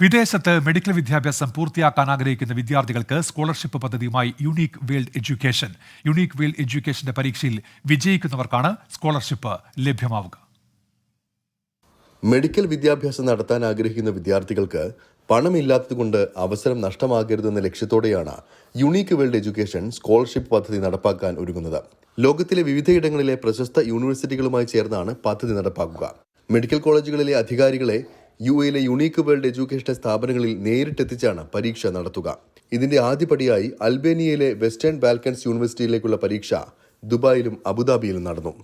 വിദേശത്ത് മെഡിക്കൽ വിദ്യാഭ്യാസം പൂർത്തിയാക്കാൻ ആഗ്രഹിക്കുന്ന വിദ്യാർത്ഥികൾക്ക് സ്കോളർഷിപ്പ് പദ്ധതിയുമായി unique world education unique world എഡ്യൂക്കേഷന്റെ പരീക്ഷയിൽ വിജയിക്കുന്നവർക്കാണ് സ്കോളർഷിപ്പ് ലഭ്യമാവുക. മെഡിക്കൽ വിദ്യാഭ്യാസം നടത്താൻ ആഗ്രഹിക്കുന്ന വിദ്യാർത്ഥികൾക്ക് പണമില്ലാത്തതുകൊണ്ട് അവസരം നഷ്ടമാകരുതെന്ന ലക്ഷ്യത്തോടെയാണ് യുണീക്ക് വേൾഡ് എഡ്യൂക്കേഷൻ സ്കോളർഷിപ്പ് പദ്ധതി നടപ്പാക്കാൻ ഒരുങ്ങുന്നത്. ലോകത്തിലെ വിവിധയിടങ്ങളിലെ പ്രശസ്ത യൂണിവേഴ്സിറ്റികളുമായി ചേർന്നാണ് പദ്ധതി നടപ്പാക്കുക. മെഡിക്കൽ കോളേജുകളിലെ അധികാരികളെ യു എയിലെ യുണീക്ക് വേൾഡ് എഡ്യൂക്കേഷൻ സ്ഥാപനങ്ങളിൽ നേരിട്ടെത്തിച്ചാണ് പരീക്ഷ നടത്തുക. ഇതിന്റെ ആദ്യപടിയായി അൽബേനിയയിലെ വെസ്റ്റേൺ ബാൽക്കൻസ് യൂണിവേഴ്സിറ്റിയിലേക്കുള്ള പരീക്ഷ ദുബായിലും അബുദാബിയിലും നടന്നു.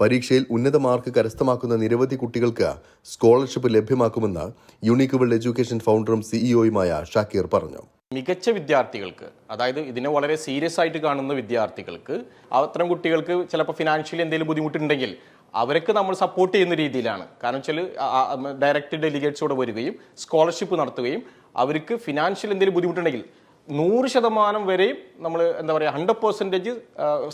പരീക്ഷയിൽ ഉന്നത മാർക്ക് കരസ്ഥമാക്കുന്ന നിരവധി കുട്ടികൾക്ക് സ്കോളർഷിപ്പ് ലഭ്യമാക്കുമെന്ന് യുണീക്ക് വേൾഡ് എഡ്യൂക്കേഷൻ ഫൗണ്ടറും സിഇഒയുമായ ഷാക്കീർ പറഞ്ഞു. മികച്ച വിദ്യാർത്ഥികൾക്ക് അതായത് ഇതിനെ വളരെ സീരിയസ് ആയിട്ട് കാണുന്ന വിദ്യാർത്ഥികൾക്ക് അത്തരം കുട്ടികൾക്ക് ചിലപ്പോൾ ഫിനാൻഷ്യലി എന്തെങ്കിലും ബുദ്ധിമുട്ടുണ്ടെങ്കിൽ അവർക്ക് നമ്മൾ സപ്പോർട്ട് ചെയ്യുന്ന രീതിയിലാണ്. കാരണം വെച്ചാൽ ഡയറക്റ്റ് ഡെലിഗേറ്റ്സോടെ വരികയും സ്കോളർഷിപ്പ് നടത്തുകയും അവർക്ക് ഫിനാൻഷ്യൽ എന്തെങ്കിലും ബുദ്ധിമുട്ടുണ്ടെങ്കിൽ നൂറ് ശതമാനം വരെയും നമ്മൾ എന്താ പറയുക ഹൺഡ്രഡ് പെർസെന്റേജ്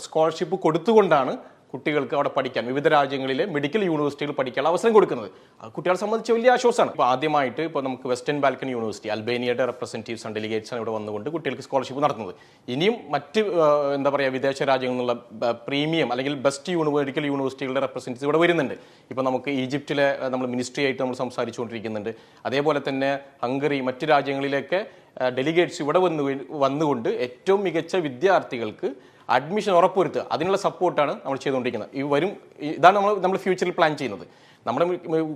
സ്കോളർഷിപ്പ് കൊടുത്തുകൊണ്ടാണ് കുട്ടികൾക്ക് അവിടെ പഠിക്കാൻ വിവിധ രാജ്യങ്ങളിലെ മെഡിക്കൽ യൂണിവേഴ്സിറ്റികൾ പഠിക്കാനുള്ള അവസരം കൊടുക്കുന്നത്. കുട്ടികളെ സംബന്ധിച്ച് വലിയ ആശ്വാസമാണ്. ഇപ്പോൾ ആദ്യമായിട്ട് ഇപ്പോൾ നമുക്ക് വെസ്റ്റേൺ ബാൽക്കൻ യൂണിവേഴ്സിറ്റി അൽബേനിയയുടെ റെപ്രസെന്റേറ്റീവ്സ് ആൻഡ് ഡെലിഗേറ്റ്സ് ആണ് ഇവിടെ വന്നുകൊണ്ട് കുട്ടികൾക്ക് സ്കോളർഷിപ്പ് നടത്തുന്നത്. ഇനിയും മറ്റ് എന്താ പറയുക വിദേശ രാജ്യങ്ങളിൽ നിന്നുള്ള പ്രീമിയം അല്ലെങ്കിൽ ബെസ്റ്റ് യൂണി മെഡിക്കൽ യൂണിവേഴ്സിറ്റികളുടെ റെപ്രസെന്റേറ്റീവ്സ് ഇവിടെ വരുന്നുണ്ട്. ഇപ്പോൾ നമുക്ക് ഈജിപ്തിലെ നമ്മൾ മിനിസ്ട്രി ആയിട്ട് നമ്മൾ സംസാരിച്ചുകൊണ്ടിരിക്കുന്നുണ്ട്. അതേപോലെ തന്നെ ഹംഗറി മറ്റ് രാജ്യങ്ങളിലേക്ക് ഡെലിഗേറ്റ്സ് ഇവിടെ വന്നു വന്നുകൊണ്ട് ഏറ്റവും മികച്ച വിദ്യാർത്ഥികൾക്ക് അഡ്മിഷൻ ഉറപ്പുവരുത്തുക. അതിനുള്ള സപ്പോർട്ടാണ് നമ്മൾ ചെയ്തുകൊണ്ടിരിക്കുന്നത്. ഈ വരും ഇതാണ് നമ്മൾ നമ്മൾ ഫ്യൂച്ചറിൽ പ്ലാൻ ചെയ്യുന്നത്. നമ്മുടെ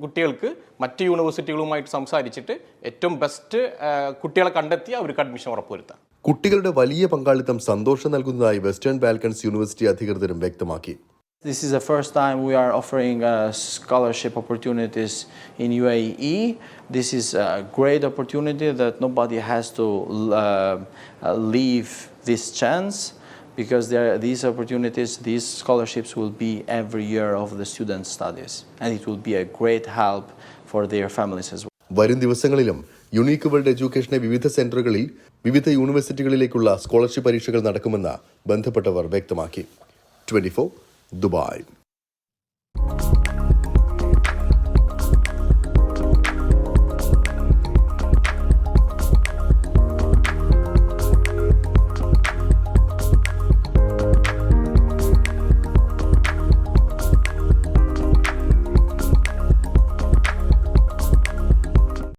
കുട്ടികൾക്ക് മറ്റ് യൂണിവേഴ്സിറ്റികളുമായിട്ട് സംസാരിച്ചിട്ട് ഏറ്റവും ബെസ്റ്റ് കുട്ടികളെ കണ്ടെത്തി അവർക്ക് അഡ്മിഷൻ ഉറപ്പുവരുത്താം കുട്ടികളുടെ വലിയ പങ്കാളിത്തം സന്തോഷം നൽകുന്നതായി വെസ്റ്റേൺ ബാൽക്കൺസ് യൂണിവേഴ്സിറ്റി അധികൃതരും വ്യക്തമാക്കി. This is the first time we are offering uh, scholarship opportunities in UAE. This is a great opportunity that nobody has to uh, uh, leave this chance because there, these opportunities, these scholarships will be every year of the student studies, and it will be a great help for their families as well. വരും ദിവസങ്ങളിലും unique world എഡ്യൂക്കേഷനെ വിവിധ സെന്ററുകളിൽ വിവിധ യൂണിവേഴ്സിറ്റികളിലേക്കുള്ള scholarship പരീക്ഷകൾ നടക്കുമെന്ന് ബന്ധപ്പെട്ടവർ വ്യക്തമാക്കി twenty Dubai.